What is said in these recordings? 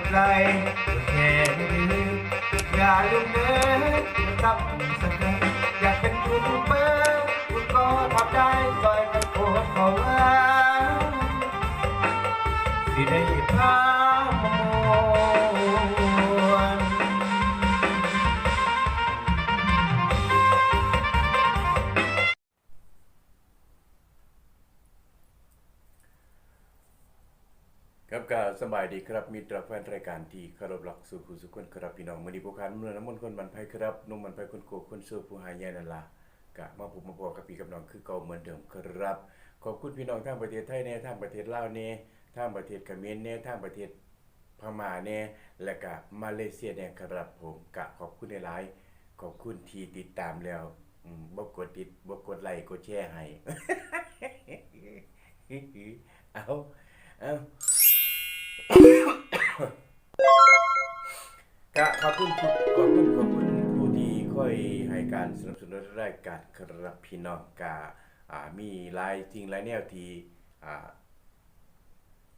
นใดแค่นี้อย่าลืมเน้นคำสักคำ ครับก็สบายดีครับมีตรแฟนรายการที่คารพรักสู่ผู้สุขคนครับพี่น้องมื้อนี้ผู้คันเมื่อน้ำมนต์คนบันไพครับนุ่มบันไพคนโกคนเสื้อผู้หายใหญ่นั่นล่ะกะมาพบมาพบกับพี่กับน้องคือเก่าเหมือนเดิมครับ ขอบคุณพี่น้องทางประเทศไทยแน่ทางประเทศลาวแน่ทางประเทศเขมรแน่ทางประเทศพม่าแน่และก็มาเลเซียแน่ครับผมกะขอบคุณหลายขอบคุณที่ติดตามแล้วบ่กดติดบ่กดไลค์กดแชร์ให้เอาเอา การสนับสนุนรายการครับพี่น้องกามีหลายสิ่งหลายแนวที่อ่า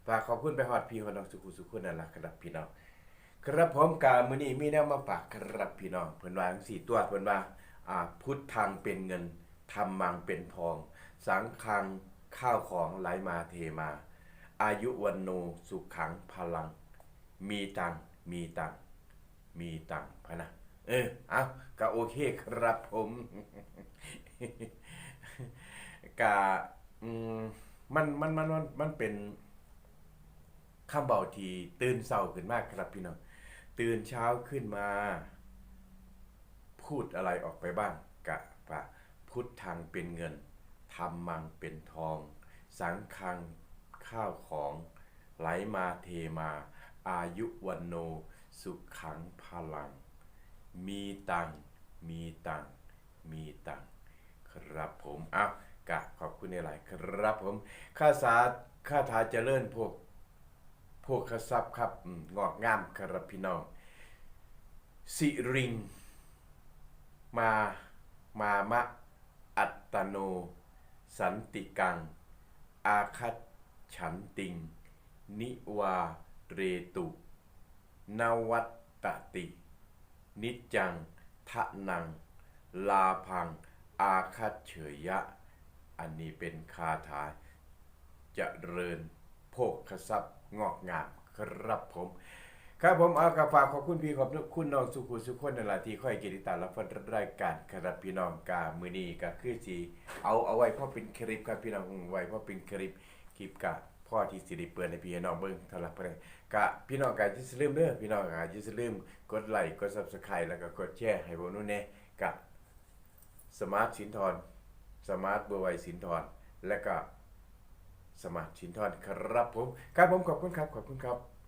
ฝากขอบคุณไปฮอดพี่ฮอดน้องสุขุสุขุนั่นล่ะครับพี่น้องครับผมกามือนี้มีแนวมาฝากครับพี่น้องเพิ่นว่าจังซี่ตัวเพิ่นว่าพุทธังเป็นเงินธรรมังเป็นทอง สังฆังข้าวของไหลมาเทมา อายุวันโนสุขขังพลัง มีตังมีตังมีตังพะนะ เออเอาก็โอเคครับผมกะอืมันมันมันมันมันเป็นคำเบาที่ตื่นเศร้าขึ้นมากครับพี่น้องตื่นเช้าขึ้นมา พูดอะไรออกไปบ้างกะปะพุทธังเป็นเงินธรรมังเป็นทอง สังคังข้าวของไหลมาเทมา อายุวันโน สุขขังพลัง มีตังมีตังมีตังครับผมอ้าวกะขอบคุณในหลายครับผมข้าสาข้าทาเจริญพวกพวกขทรัพย์ครับงอกงามครับพี่น้อง สิริง มามามะ อัตตโน สันติกัง อาคัตฉันติง นิวาเรตุ นวัตตติ นิจจังทะนัง ลาพัง อาคัตเฉยยะ อันนี้เป็นคาถาจะเริญโภคทรัพย์งอกงามครับผม ครับผมเอากระฝากขอบคุณพี่ขอบคุณน้องสุขุสุขคนนั่นแหละที่ค่อยกียรติตารับฟังรายการครับพี่น้องกามือนี้ก็คือสีเอาเอาไว้เพราะเป็นคลิปครับพี่น้องไว้เพราะเป็นคลิปคลิปกะ พ่อที่สิริเปิดในพี่น้องเบิ้งทาไหร่เพิ่นกะพี่น้องกะอย่าลืมเด้อพี่น้องกะอย่าลืมกดไลค์กด Subscribe แล้วก็กดแชร์ให้พวกนู้นแน่กะสมาร์ทสินทรสมาร์ทเบอร์ไวสินทรและก็สมาร์ทชินทอนครับผมครับผมขอบคุณครับขอบคุณครับ